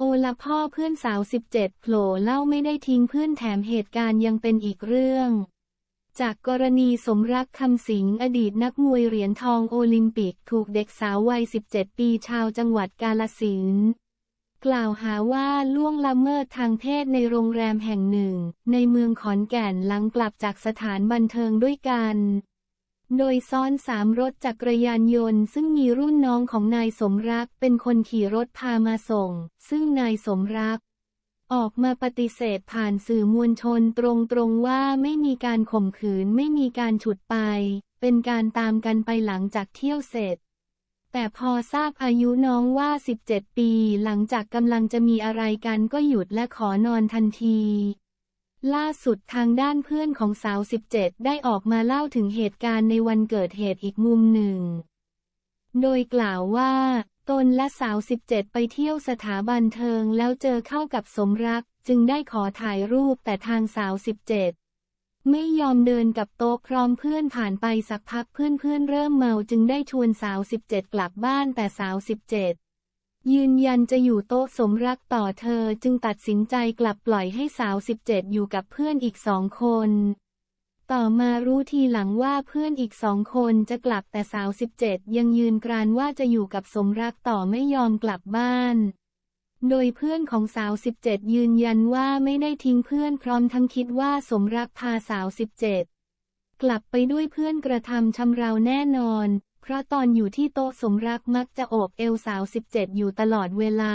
โอละพ่อเพื่อนสาว17โผล่เล่าไม่ได้ทิ้งเพื่อนแถมเหตุการณ์ยังเป็นอีกเรื่อง จากกรณีสมรักคำสิงอดีตนักมวยเหรียญทองโอลิมปิกถูกเด็กสาววัย 17 ปีชาวจังหวัดกาลสินธุ์กล่าวหาว่าล่วงละเมิดทางเพศในโรงแรมแห่งหนึ่ง ในเมืองขอนแก่นหลังกลับจากสถานบันเทิงด้วยกัน โดยซ้อนสามรถจักรยานยนต์ ซึ่งมีรุ่นน้องของนายสมรักเป็นคนขี่รถพามาส่ง ซึ่งนายสมรัก ออกมาปฏิเสธผ่านสื่อมวลชนตรงๆว่าไม่มีการข่มขืนไม่มีการฉุดไป เป็นการตามกันไปหลังจากเที่ยวเสร็จ แต่พอทราบอายุน้องว่า 17 ปี หลังจากกำลังจะมีอะไรกันก็หยุดและขอนอนทันที ล่าสุดทางด้านเพื่อนของสาว 17 ได้ออกมาเล่าถึงเหตุการณ์ในวันเกิดเหตุอีกมุมหนึ่ง โดยกล่าวว่า ตนและสาว 17 ไปเที่ยวสถาบันเทิงแล้วเจอเข้ากับสมรัก จึงได้ขอถ่ายรูปแต่ทางสาว 17 ไม่ยอมเดินกับโต๊ะพร้อมเพื่อนผ่านไปสักพักเพื่อนๆเริ่มเมาจึงได้ชวนสาว 17 กลับบ้านแต่สาว 17 ยืนยันจะอยู่โต๊ะสมรักต่อเธอจึงตัดสินใจกลับปล่อยให้สาว 17 อยู่กับเพื่อนอีกสองคน ต่อมารู้ทีหลังว่าเพื่อนอีกสองคนจะกลับแต่สาว 17 ยังยืนกรานว่าจะอยู่กับสมรักต่อไม่ยอมกลับบ้าน โดยเพื่อนของสาว 17 ยืนยันว่าไม่ได้ทิ้งเพื่อนพร้อมทั้งคิดว่าสมรักพาสาว 17 กลับไปด้วยเพื่อนกระทำชำเราแน่นอน ราะตอนอยู่ที่โต๊ะสมรักมักจะโอบเอวสาว 17 อยู่ตลอดเวลา